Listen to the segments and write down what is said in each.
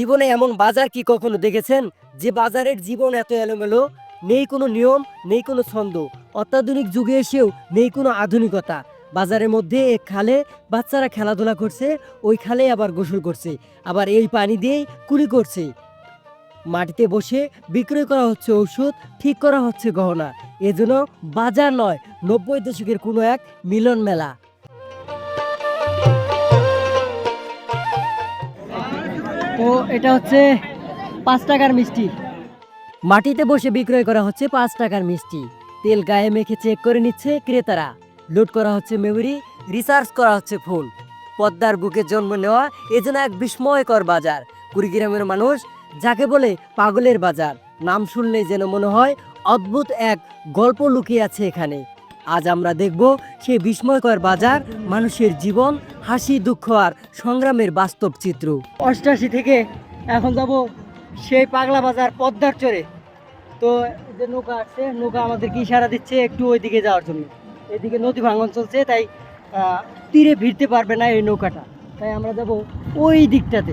জীবনে এমন বাজার কি কখনো দেখেছেন? যে বাজারের জীবন এত এলোমেলো, নেই কোনো নিয়ম, নেই কোনো ছন্দ। অত্যাধুনিক যুগে এসেও নেই কোনো আধুনিকতা। বাজারের মধ্যে এক খালে বাচ্চারা খেলাধুলা করছে, ওই খালে আবার গোসল করছে, আবার এই পানি দিয়েই কুলি করছে। মাটিতে বসে বিক্রয় করা হচ্ছে ওষুধ ঠিক করা হচ্ছে গহনা। এজন্য বাজার নয়, নব্বই দশকের কোনো এক মিলন মেলা ও এটা হচ্ছে পাঁচ টাকার মিষ্টি। মাটিতে বসে বিক্রয় করা হচ্ছে পাঁচ টাকার মিষ্টি। তেল গায়ে মেখে চেক করে নিচ্ছে ক্রেতারা। লোড করা হচ্ছে মেমোরি, রিসার্চ করা হচ্ছে ফোন পদ্মার বুকে জন্ম নেওয়া এ যেন এক বিস্ময়কর বাজার। কুড়িগ্রামের মানুষ যাকে বলে পাগলের বাজার। নাম শুনলেই যেন মনে হয় অদ্ভুত এক গল্প লুকিয়ে আছে এখানে। আজ আমরা দেখব সেই বিস্ময়কর বাজার, মানুষের জীবন, হাসি, দুঃখ আর সংগ্রামের বাস্তব চিত্র। অষ্টাশি থেকে এখন যাব সেই পাগলা বাজার পদ্মার চরে। তো যে নৌকা আসছে, নৌকা আমাদেরকে ইশারা দিচ্ছে একটু ওইদিকে যাওয়ার জন্য। এদিকে নদী ভাঙন চলছে, তাই তীরে ভিড়তে পারবে না এই নৌকাটা। তাই আমরা যাব ওই দিকটাতে।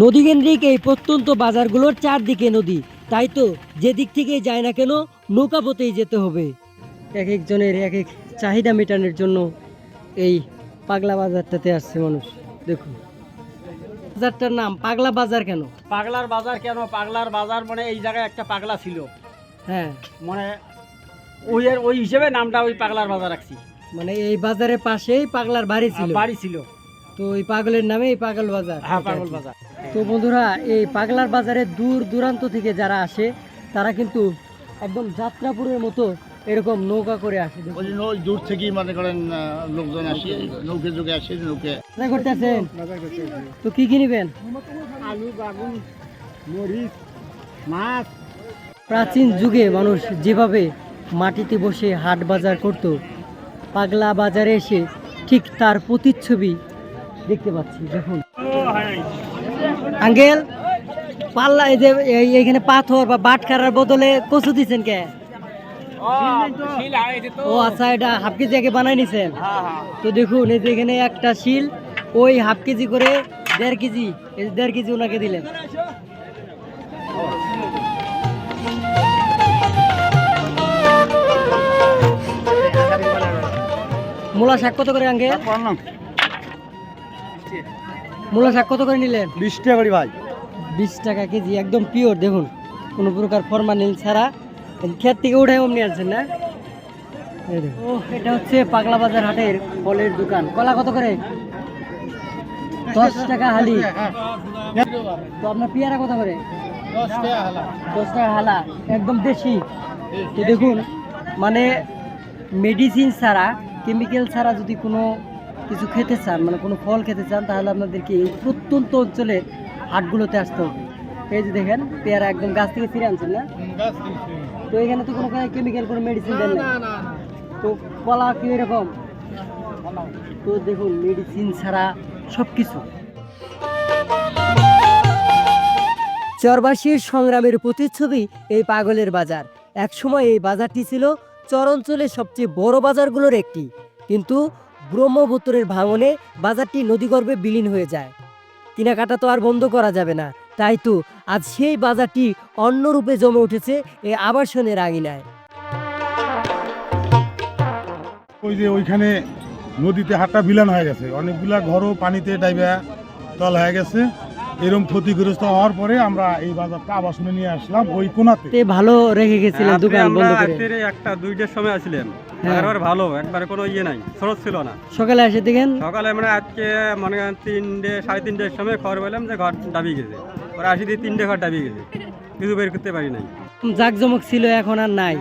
নদীকেন্দ্রিক এই প্রত্যন্ত বাজারগুলোর চারদিকে নদী। তাই তো যে দিক থেকে যায় না কেন নৌকা পথেই যেতে হবে। এক একজনের এক এক চাহিদা মেটানোর জন্য এই পাগলা বাজারটাতে আসছে মানুষ। দেখুন। বাজারটার নাম পাগলা বাজার কেন? পাগলার বাজার কেন? পাগলার বাজার মানে এই জায়গায় একটা পাগলা ছিল। হ্যাঁ। মানে ওই ওই হিসেবে নামটা ওই পাগলার বাজার রাখছি। মানে এই বাজারের পাশেই পাগলার বাড়ি ছিল। বাড়ি ছিল। তো এই পাগলের নামে এই পাগল বাজার। হ্যাঁ পাগল বাজার। তো বন্ধুরা এই পাগলার বাজারে দূর দূরান্ত থেকে যারা আসে তারা কিন্তু একদম যাত্রাপুরের মতো এরকম নৌকা করে আসে দেখুন। ওই জন্য দূর থেকেই মনে করেন লোকজন আসে নৌকে যুগে আসে নৌকে। বাজার করতে আসেন তো কি কি নিবেন আলু বাগুন মরিচ মাছ। প্রাচীন যুগে মানুষ যেভাবে মাটিতে বসে হাট বাজার করত পাগলা বাজারে এসে ঠিক তার প্রতিচ্ছবি দেখতে পাচ্ছি দেখুন। আঙ্কেল পাল্লা এই যে এই- এইখানে পাথর বা বাটখারার বদলে কচু দিচ্ছেন কে? ও আচ্ছা এটা হাফ কেজি আগে বানাই নিছেন। তো দেখুন এই যে এখানে একটা শিল ওই হাফ কেজি করে দেড় কেজি এই দেড় কেজি ওনাকে দিলেন। মূলা শাক কত করে আঙ্কে মূলা শাক কত করে নিলেন? বিশ টাকা করি ভাই। বিশ টাকা কেজি একদম পিওর দেখুন। কোনো প্রকার ফরমালিন ছাড়া। ক্ষেত থেকে উঠে অমনি আনছেন না? ও এটা হচ্ছে পাগলা বাজার হাটের ফলের দোকান। কলা কত করে? দশ টাকা হালি। তো আপনার পেয়ারা কত করে? দশ টাকা হালা। একদম দেশি। তো দেখুন মানে মেডিসিন ছাড়া কেমিক্যাল ছাড়া যদি কোনো কিছু খেতে চান মানে কোনো ফল খেতে চান তাহলে আপনাদেরকে এই প্রত্যন্ত অঞ্চলের হাটগুলোতে আসতে হবে। এই যে দেখেন পেয়ারা একদম গাছ থেকে ছিঁড়ে আনছেন না? তো এখানে তো কোনো কেমিক্যাল কোনো মেডিসিন দেন না তো কলা কি এরকম? তো দেখুন মেডিসিন ছাড়া সব কিছু চরবাসীর সংগ্রামের প্রতিচ্ছবি এই পাগলের বাজার। একসময় এই বাজারটি ছিল চর অঞ্চলের সবচেয়ে বড় বাজারগুলোর একটি। কিন্তু ব্রহ্মপুত্রের ভাঙনে বাজারটি নদীগর্ভে বিলীন হয়ে যায়। কেনাকাটা তো আর বন্ধ করা যাবে না। তাই তো আজ সেই বাজারটি অন্যরূপে জমে উঠেছে এই আবাসনের আঙিনায়। ওই যে ওইখানে নদীতে হাটটা বিলান হয়ে গেছে। অনেকগুলা ঘরও পানিতে ডাইবা তল হয়ে গেছে। এরকম ক্ষতিগ্রস্ত হওয়ার পরে আমরা এই বাজারটা আবাসনে নিয়ে আসলাম ওই কোনাতে। ভালো রেখে গেছিলেন দোকান বন্ধ করে। একটা দুইটার সময় আসলেন। হ্যাঁ। একবার ভালো একবার কোনো ইয়ে নাই ছিল না। সকালে এসে দেখেন? সকালে মানে আজকে মনে করেন তিনটে সাড়ে তিনটের সময় খবর পেলাম যে ঘর ডাবি গেছে। ওরা আসি দিয়ে তিনটে ঘর ডাবি গেছে। কিছু বের করতে পারি নাই। জাকজমক ছিল এখন আর নাই।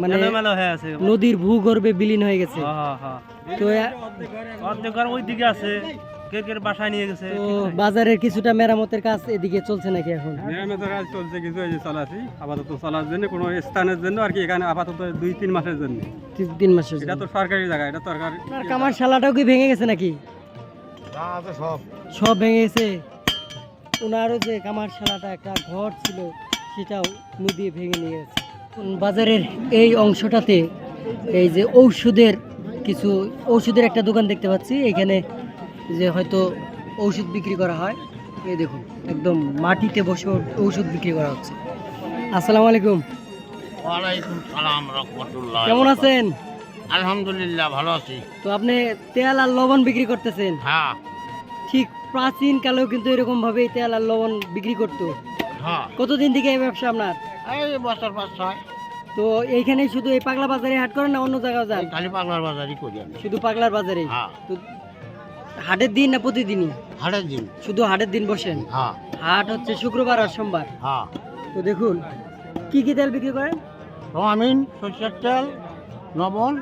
মানে হয়ে নদীর ভূগর্ভে বিলীন হয়ে গেছে। হ্যাঁ হ্যাঁ তো অর্ধেক ওই দিকে আছে। কে কে বাসায় নিয়ে গেছে? তো বাজারের কিছুটা মেরামতের কাজ এদিকে চলছে নাকি এখন? নিরামিষের কাজ চলছে কিছু এই যে চলাছি আপাতত চলার জন্য কোনো স্থানের জন্য আর কি এখানে আপাতত দুই তিন মাসের জন্য। তিন- তিন মাসের এটা তো সরকারি জায়গা এটা সরকার কামার শালাটাও কি ভেঙে গেছে নাকি? সব। সব ভেঙে গেছে? ওনারও যে কামার শালাটা একটা ঘর ছিল সেটাও নদী ভেঙে নিয়ে গেছে। বাজারের এই অংশটাতে এই যে ঔষধের কিছু ঔষধের একটা দোকান দেখতে পাচ্ছি এখানে যে হয়তো ঔষধ বিক্রি করা হয়। এই দেখুন একদম মাটিতে বসে ঔষধ বিক্রি করা হচ্ছে। আসসালামু আলাইকুম। ওয়ালাইকুম সালাম রহমতুল্লাহ কেমন আছেন? আলহামদুলিল্লাহ ভালো আছি। তো আপনি তেল আর লবণ বিক্রি করতেছেন? হ্যাঁ। ঠিক প্রাচীন কালেও কিন্তু এরকম ভাবে তেল আর লবণ বিক্রি করতো। হ্যাঁ। কতদিন থেকে এই ব্যবসা আপনার? এই বছর পাঁচ ছয়। তো এইখানে শুধু এই পাগলা বাজারে হাট করেন না অন্য জায়গায় যান? খালি পাগলার বাজারই করি শুধু পাগলার বাজারে হ্যাঁ। তো হাটের দিন না প্রতিদিনই? হাটের দিন। শুধু হাটের দিন বসেন? হ্যাঁ। হাট হচ্ছে শুক্রবার আর সোমবার। হ্যাঁ। তো দেখুন কি কি তেল বিক্রি করেন? সোয়াবিন সরষের তেল লবণ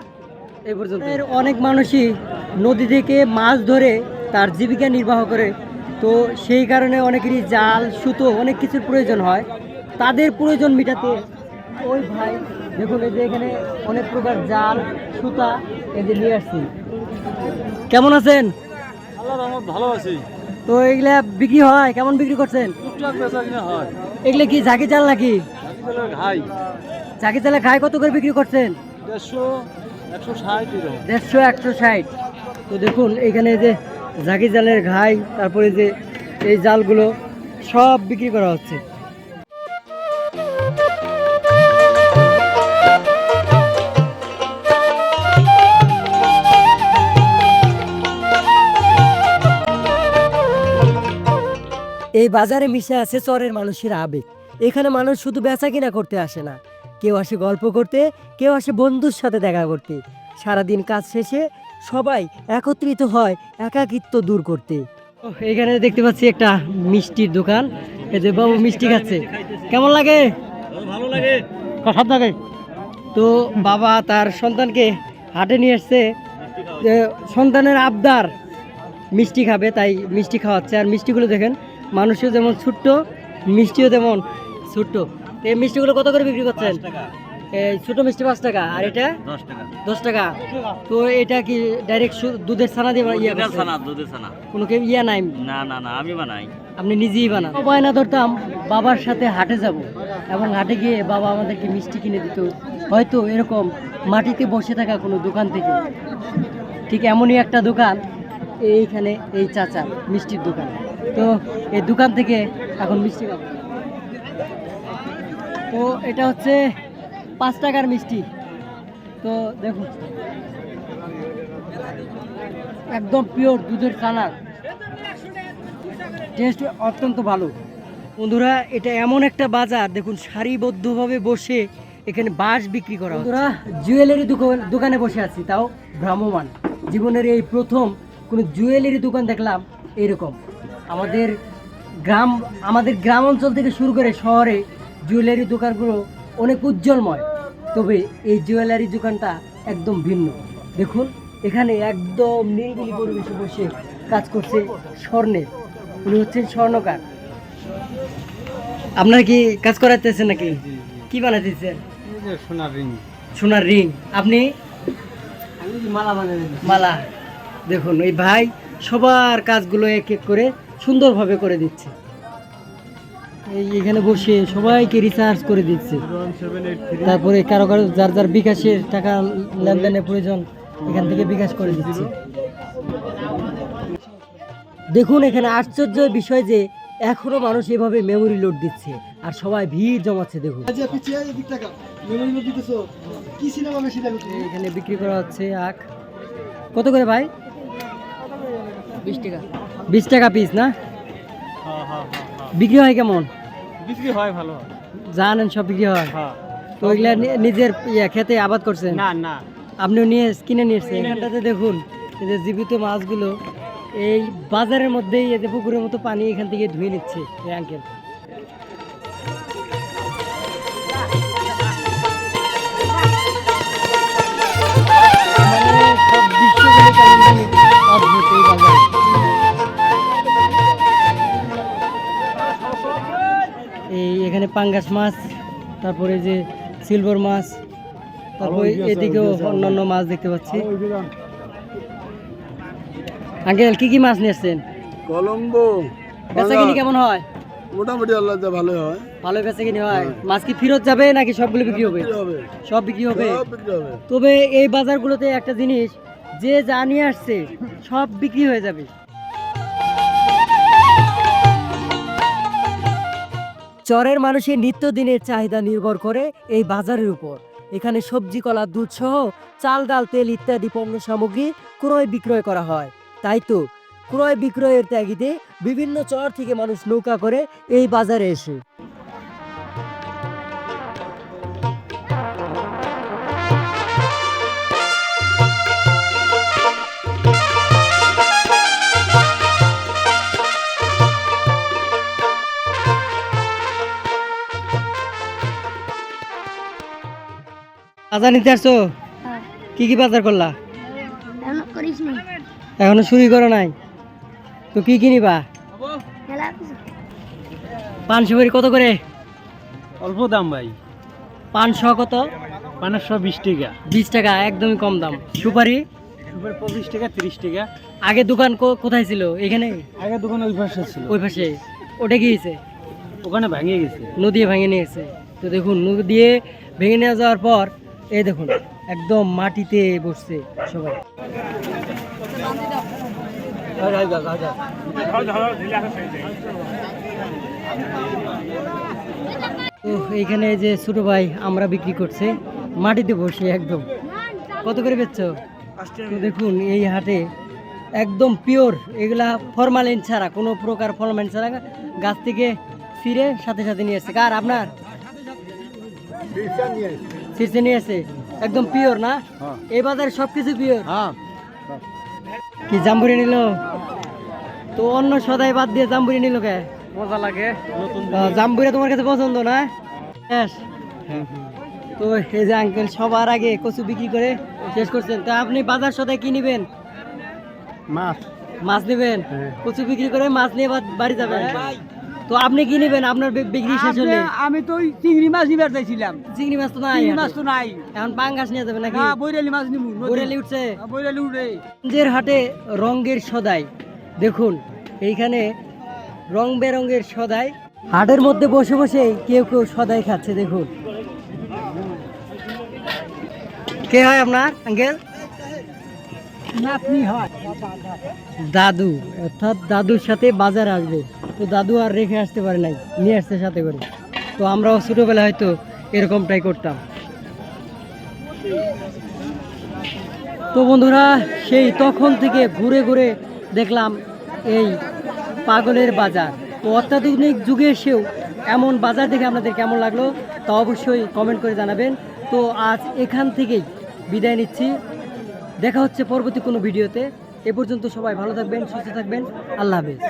এই পর্যন্ত। এর অনেক মানুষই নদী থেকে মাছ ধরে তার জীবিকা নির্বাহ করে। তো সেই কারণে অনেকেরই জাল সুতো অনেক কিছুর প্রয়োজন হয়। তাদের প্রয়োজন মেটাতে ওই ভাই দেখুন এই যে এখানে অনেক প্রকার জাল সুতা এই যে নিয়ে আসছি কেমন আছেন? রহমত ভালো আছি। তো এগুলা বিক্রি হয় কেমন বিক্রি করছেন? টুকটাক বেচা কিনা হয়। এগুলা কি ঝাঁকি চাল নাকি? ঘাই। ঝাঁকি চালে ঘাই কত করে বিক্রি করছেন? দেড়শো একশো ষাট দেড়শো একশো ষাট। তো দেখুন এখানে যে ঝাঁকি জালের ঘাই তারপরে যে এই জালগুলো সব বিক্রি করা হচ্ছে। এই বাজারে মিশে আছে চরের মানুষের আবেগ। এখানে মানুষ শুধু বেচা কিনা করতে আসে না। কেউ আসে গল্প করতে কেউ আসে বন্ধুর সাথে দেখা করতে। সারাদিন কাজ শেষে সবাই একত্রিত হয় একাকিত্ব দূর করতে। এখানে দেখতে পাচ্ছি একটা মিষ্টির দোকান। এই যে বাবু মিষ্টি খাচ্ছে। কেমন লাগে? ভালো লাগে। সব থাকে তো বাবা তার সন্তানকে হাটে নিয়ে এসছে সন্তানের আবদার মিষ্টি খাবে তাই মিষ্টি খাওয়াচ্ছে। আর মিষ্টিগুলো দেখেন মানুষও যেমন ছোট্ট মিষ্টিও তেমন ছোট্ট। এই মিষ্টিগুলো কত করে বিক্রি করছেন? ছোট মিষ্টি পাঁচ টাকা আর এটা? দশ টাকা। তো এটা কি ডাইরেক্ট দুধের ছানা দিয়ে ইয়ে করছেন? দুধের ছানা। কোনো কেউ ইয়া নাই? না না না আমি বানাই। আপনি নিজেই বানান। বায়না ধরতাম বাবার সাথে হাটে যাব। এবং হাটে গিয়ে বাবা আমাদেরকে মিষ্টি কিনে দিত। হয়তো এরকম মাটিতে বসে থাকা কোনো দোকান থেকে। ঠিক এমনই একটা দোকান এইখানে এই চাচা মিষ্টির দোকান। তো এই দোকান থেকে এখন মিষ্টি খাব তো এটা হচ্ছে পাঁচ টাকার মিষ্টি। তো দেখুন, একদম পিওর দুধের কালার টেস্ট অত্যন্ত ভালো। বন্ধুরা, এটা এমন একটা বাজার, দেখুন, সারিবদ্ধভাবে বসে এখানে বাঁশ বিক্রি করা বন্ধুরা, জুয়েলারি দোকান বসে আছি, তাও ভ্রাম্যমান জীবনের এই প্রথম কোনো জুয়েলারি দোকান দেখলাম, এরকম। আমাদের গ্রাম আমাদের গ্রাম অঞ্চল থেকে শুরু করে শহরে জুয়েলারি দোকানগুলো অনেক উজ্জ্বলময়। তবে এই জুয়েলারি দোকানটা একদম ভিন্ন। দেখুন এখানে একদম নিরিবিলি পরিবেশে বসে কাজ করছে স্বর্ণের উনি হচ্ছেন স্বর্ণকার। আপনার কি কাজ করাতেছেন নাকি? কি বানাতেছেন সোনার রিং। সোনার রিং। আপনি? মালা বানাবেন মালা। দেখুন এই ভাই সবার কাজগুলো এক এক করে সুন্দরভাবে করে দিচ্ছে। এই এখানে বসে সবাইকে রিচার্জ করে দিচ্ছে। তারপরে কারও কারও যার যার বিকাশের টাকা লেনদেনের প্রয়োজন এখান থেকে বিকাশ করে দিচ্ছে। দেখুন এখানে আশ্চর্য বিষয় যে এখনও মানুষ এভাবে মেমোরি লোড দিচ্ছে আর সবাই ভিড় জমাচ্ছে দেখুন। এখানে বিক্রি করা হচ্ছে আখ। কত করে ভাই? বিশ টাকা। বিশ টাকা পিস না? বিক্রি হয় কেমন? বিক্রি হয় ভালো। জানেন সব বিক্রি হয়? হ্যাঁ। তো এগুলা নিজের ইয়ে খেতে আবাদ করছেন? না না। আপনিও নিয়ে কিনে নিয়েছেন এখানটাতে দেখুন এই যে জীবিত মাছগুলো এই বাজারের মধ্যেই এই যে পুকুরের মতো পানি এখান থেকে ধুয়ে নিচ্ছে এই আঙ্কেল এখানে পাঙ্গাস মাছ তারপরে যে সিলভার মাছ তারপরে এদিকেও অন্যান্য মাছ দেখতে পাচ্ছি। আঙ্কেল কি কি মাছ নিয়ে আসছেন? কলম্বো বেচা কিনি কেমন হয়? মোটামুটি আল্লাহ যা ভালো হয়। ভালো বেচে কিনে হয়। মাছ কি ফেরত যাবে নাকি সবগুলো বিক্রি হবে? সব বিক্রি হবে। তবে এই বাজারগুলোতে একটা জিনিস যে যা নিয়ে আসছে সব বিক্রি হয়ে যাবে। চরের মানুষের নিত্যদিনের চাহিদা নির্ভর করে এই বাজারের উপর। এখানে সবজি, কলা, দুধ সহ চাল, ডাল, তেল ইত্যাদি পণ্য সামগ্রী ক্রয় বিক্রয় করা হয়। তাই তো, ক্রয় বিক্রয়ের ত্যাগিতে বিভিন্ন চর থেকে মানুষ নৌকা করে এই বাজারে এসে। বাজার নিতে আসছো? কি কি বাজার করলা? এখনও শুরু করো নাই? তো কি কিনিবা? পান সুপারি কত করে? অল্প দাম ভাই। পাঁচশো কত? পাঁচশো বিশ টাকা। বিশ টাকা একদমই কম দাম। সুপারি? সুপারি পঁচিশ টাকা তিরিশ টাকা। আগে দোকান কো- কোথায় ছিল? এখানে? আগে দোকান ওই পাশে ছিল। ওই পাশে। ওটা কি হয়েছে? ওখানে ভেঙে গেছে। নদী ভেঙে নিয়েছে তো দেখুন নদী দিয়ে ভেঙে নিয়ে যাওয়ার পর এই দেখুন, একদম মাটিতে বসছে সবাই। তো এইখানে যে ছোট ভাই আমরা বিক্রি করছে, মাটিতে বসে একদম। কত করে বেচছো? দেখুন, এই হাটে একদম পিওর, এগুলা ফরমালিন ছাড়া, কোনো প্রকার ফরমালিন ছাড়া গাছ থেকে ফিরে সাথে সাথে নিয়ে আসছে কার, আপনার? শীর্ষে নিয়ে একদম পিওর না? এই বাজারে সবকিছু পিওর হ্যাঁ। কি জাম্বুরি নিল? তো অন্য সদাই বাদ দিয়ে জাম্বুরি নিল কে? মজা লাগে জাম্বুরি তোমার কাছে পছন্দ না? শেষ। তো এই যে আঙ্কেল সবার আগে কচু বিক্রি করে শেষ করছেন। তো আপনি বাজার সদাই কি নিবেন? মাছ। মাছ নেবেন? কচু বিক্রি করে মাছ নিয়ে বাড়ি যাবেন? তো আপনি কি নেবেন? আপনার বিক্রি শেষ হলে। আমি তো ওই চিংড়ি মাছ নিবার চাইছিলাম। চিংড়ি মাছ তো নাই চিংড়ি মাছ তো নাই। এখন পাঙ্গাস নিয়ে যাবেন নাকি? না বৈরালি মাছ নিবু বরেলি উঠছে। বৈরালি উঠে। গঞ্জের হাটে রঙ্গের সদাই। দেখুন এইখানে রং বেরঙের সদাই। হাটের মধ্যে বসে বসে কেউ কেউ সদাই খাচ্ছে দেখুন। কে হয় আপনার আঙ্কেল? নাতনি হয়। দাদু। অর্থাৎ দাদুর সাথে বাজার আসবে। তো দাদু আর রেখে আসতে পারে নাই, নিয়ে আসতে সাথে করে। তো আমরাও ছোটোবেলায় হয়তো এরকমটাই করতাম। তো বন্ধুরা, সেই তখন থেকে ঘুরে ঘুরে দেখলাম এই পাগলের বাজার। তো অত্যাধুনিক যুগে এসেও এমন বাজার দেখে আপনাদের কেমন লাগল তা অবশ্যই কমেন্ট করে জানাবেন। তো আজ এখান থেকেই বিদায় নিচ্ছি। দেখা হচ্ছে পরবর্তী কোনো ভিডিওতে। এ পর্যন্ত সবাই ভালো থাকবেন, সুস্থ থাকবেন। আল্লাহ হাফেজ।